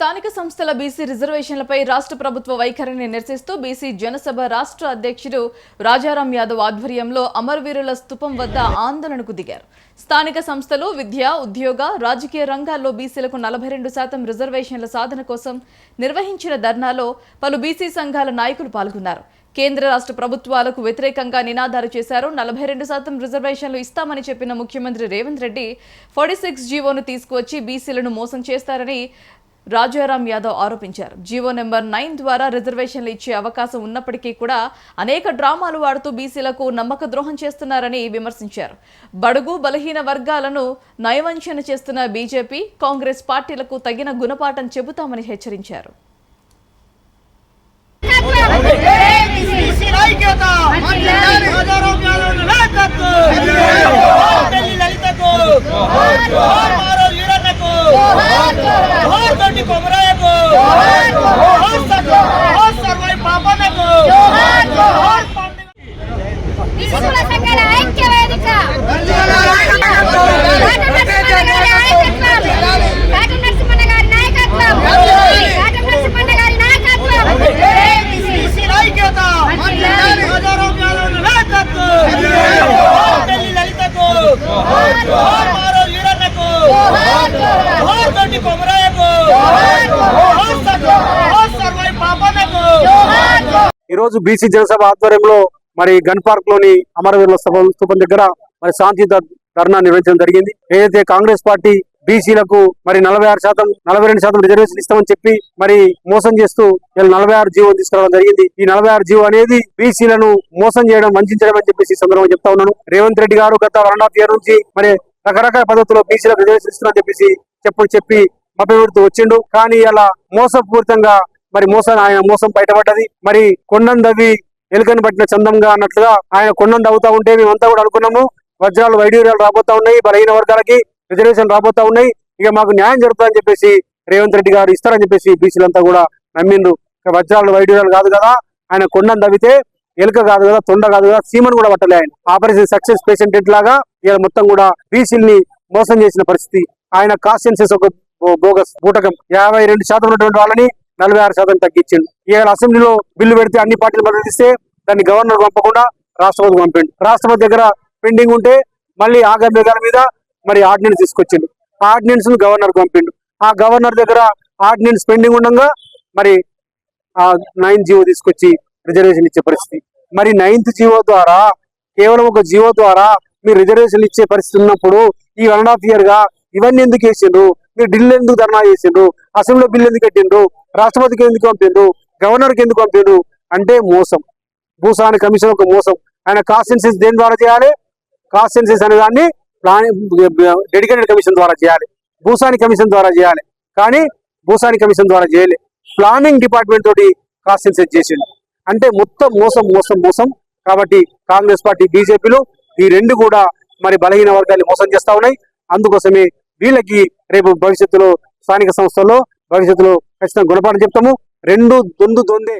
స్థానిక సంస్థల బీసీ రిజర్వేషన్లపై రాష్ట్ర ప్రభుత్వ వైఖరిని నిరసిస్తూ బీసీ జనసభ రాష్ట్ర అధ్యక్షుడు రాజారాం యాదవ్ ఆధ్వర్యంలో అమరవీరుల స్థూపం వద్ద ఆందోళనకు దిగారు. స్థానిక సంస్థలు విద్య ఉద్యోగ రాజకీయ రంగాల్లో బీసీలకు నలభై రెండు శాతం రిజర్వేషన్ల సాధన కోసం నిర్వహించిన ధర్నాలో పలు బీసీ సంఘాల నాయకులు పాల్గొన్నారు. కేంద్ర రాష్ట్ర ప్రభుత్వాలకు వ్యతిరేకంగా నినాదాలు చేశారు. నలభై రెండు శాతం రిజర్వేషన్లు ఇస్తామని చెప్పిన ముఖ్యమంత్రి రేవంత్ రెడ్డి ఫార్టీ సిక్స్ జీవోను తీసుకువచ్చి బీసీలను మోసం చేస్తారని రాజారాం యాదవ్ ఆరోపించారు. జీవో నెంబర్ నైన్ ద్వారా రిజర్వేషన్లు ఇచ్చే అవకాశం ఉన్నప్పటికీ కూడా అనేక డ్రామాలు వాడుతూ బీసీలకు నమ్మక ద్రోహం చేస్తున్నారని విమర్శించారు. బడుగు బలహీన వర్గాలను నయవంచన చేస్తున్న బీజేపీ కాంగ్రెస్ పార్టీలకు తగిన గుణపాఠం చెబుతామని హెచ్చరించారు. ఐక్యత! రోజు బీసీ జనసభ ఆధ్వర్యంలో మరి గన్ పార్క్లోని అమరవీరుల స్థూపం దగ్గర మరి శాంతియుత ధర్నా నిర్వహించడం జరిగింది. ఏదైతే కాంగ్రెస్ పార్టీ బీసీలకు మరి నలభై ఆరు శాతం నలభై రెండు శాతం రిజర్వేషన్ ఇస్తామని చెప్పి మరి మోసం చేస్తూ వీళ్ళు నలభై ఆరు జీవో తీసుకురావడం జరిగింది. ఈ నలభై ఆరు జీవో అనేది బీసీలను మోసం చేయడం వంచడం అని చెప్పేసి ఈ సందర్భంగా చెప్తా ఉన్నాను. రేవంత్ రెడ్డి గారు గత వన్ హాఫ్ ఇయర్ నుంచి మరి రకరకాల పద్ధతుల్లో బీసీలకు రిజర్వేషన్ ఇస్తున్నారని చెప్పేసి చెప్పు చెప్పి మభ్యపెడుతూ వచ్చిండు. కానీ అలా మోసపూరితంగా మరి మోసం ఆయన మోసం బయటపడ్డది. మరి కొండం దవ్వి ఎలుకని పట్టిన చందంగా అన్నట్లుగా ఆయన కొండను అవుతా ఉంటే మేమంతా కూడా అనుకున్నాము. వజ్రాలు వైడ్యూర్యాలు రాబోతా ఉన్నాయి బలహీన వర్గాలకి రిజర్వేషన్ రాబోతా ఉన్నాయి. ఇక మాకు న్యాయం జరుగుతుందని చెప్పేసి రేవంత్ రెడ్డి గారు ఇస్తారని చెప్పేసి బీసీలంతా కూడా నమ్మిండ్రు. ఇక వజ్రాలు వైడ్యూర్యాలు కాదు కదా ఆయన కొండను దవ్వితే ఎలుక కాదు కదా తొండ కాదు కదా సీమను కూడా పట్టలే ఆయన. ఆపరేషన్ సక్సెస్ పేషెంట్ లాగా ఇలా మొత్తం కూడా బీసీల్ని మోసం చేసిన పరిస్థితి. ఆయన కాన్స్టిట్యున్సీస్ ఒక బోగస్ బూటకం. యాభై రెండు శాతం ఉన్నటువంటి వాళ్ళని నలభై ఆరు శాతం తగ్గించిండు. ఇవాళ అసెంబ్లీలో బిల్లు పెడితే అన్ని పార్టీలు మద్దతిస్తే దాన్ని గవర్నర్ పంపకుండా రాష్ట్రపతి పంపిండు. రాష్ట్రపతి దగ్గర పెండింగ్ ఉంటే మళ్ళీ ఆ గంభీరాల మీద మరి ఆర్డినెన్స్ తీసుకొచ్చిండు. ఆర్డినెన్స్ను గవర్నర్ పంపిండు. ఆ గవర్నర్ దగ్గర ఆర్డినెన్స్ పెండింగ్ ఉండగా మరి ఆ నైన్ జీవో తీసుకొచ్చి రిజర్వేషన్ ఇచ్చే పరిస్థితి. మరి నైన్త్ జీవో ద్వారా కేవలం ఒక జీవో ద్వారా మీరు రిజర్వేషన్ ఇచ్చే పరిస్థితి ఉన్నప్పుడు ఈ వన్ అండ్ హాఫ్ ఇయర్గా ఇవన్నీ ఎందుకు వేసిండ్రు? మీరు ఢిల్లీ ఎందుకు ధర్నా చేసిండ్రు? అసెంబ్లీలో బిల్లు ఎందుకు కట్టిండ్రు? రాష్ట్రపతికి ఎందుకు పంపిండ్రు? గవర్నర్కి ఎందుకు పంపిండ్రు? అంటే మోసం. భూసాని కమిషన్ ఒక మోసం. ఆయన కాన్స్టెన్సీస్ దేని ద్వారా చేయాలి? కాన్స్టెన్సీస్ అనే దాన్ని డెడికేటెడ్ కమిషన్ ద్వారా చేయాలి. భూసాని కమిషన్ ద్వారా చేయాలి. కానీ భూసాని కమిషన్ ద్వారా చేయాలి. ప్లానింగ్ డిపార్ట్మెంట్ తోటి కాన్స్టెన్సీస్ చేసిండు. అంటే మొత్తం మోసం మోసం మోసం. కాబట్టి కాంగ్రెస్ పార్టీ బీజేపీలు ఈ రెండు కూడా మరి బలహీన వర్గాన్ని మోసం చేస్తా ఉన్నాయి. అందుకోసమే వీళ్ళకి రేపు భవిష్యత్తులో స్థానిక సంస్థల్లో భవిష్యత్తులో ఖచ్చితంగా గుణపాఠం చెప్తాము. రెండు దొందు దొందే.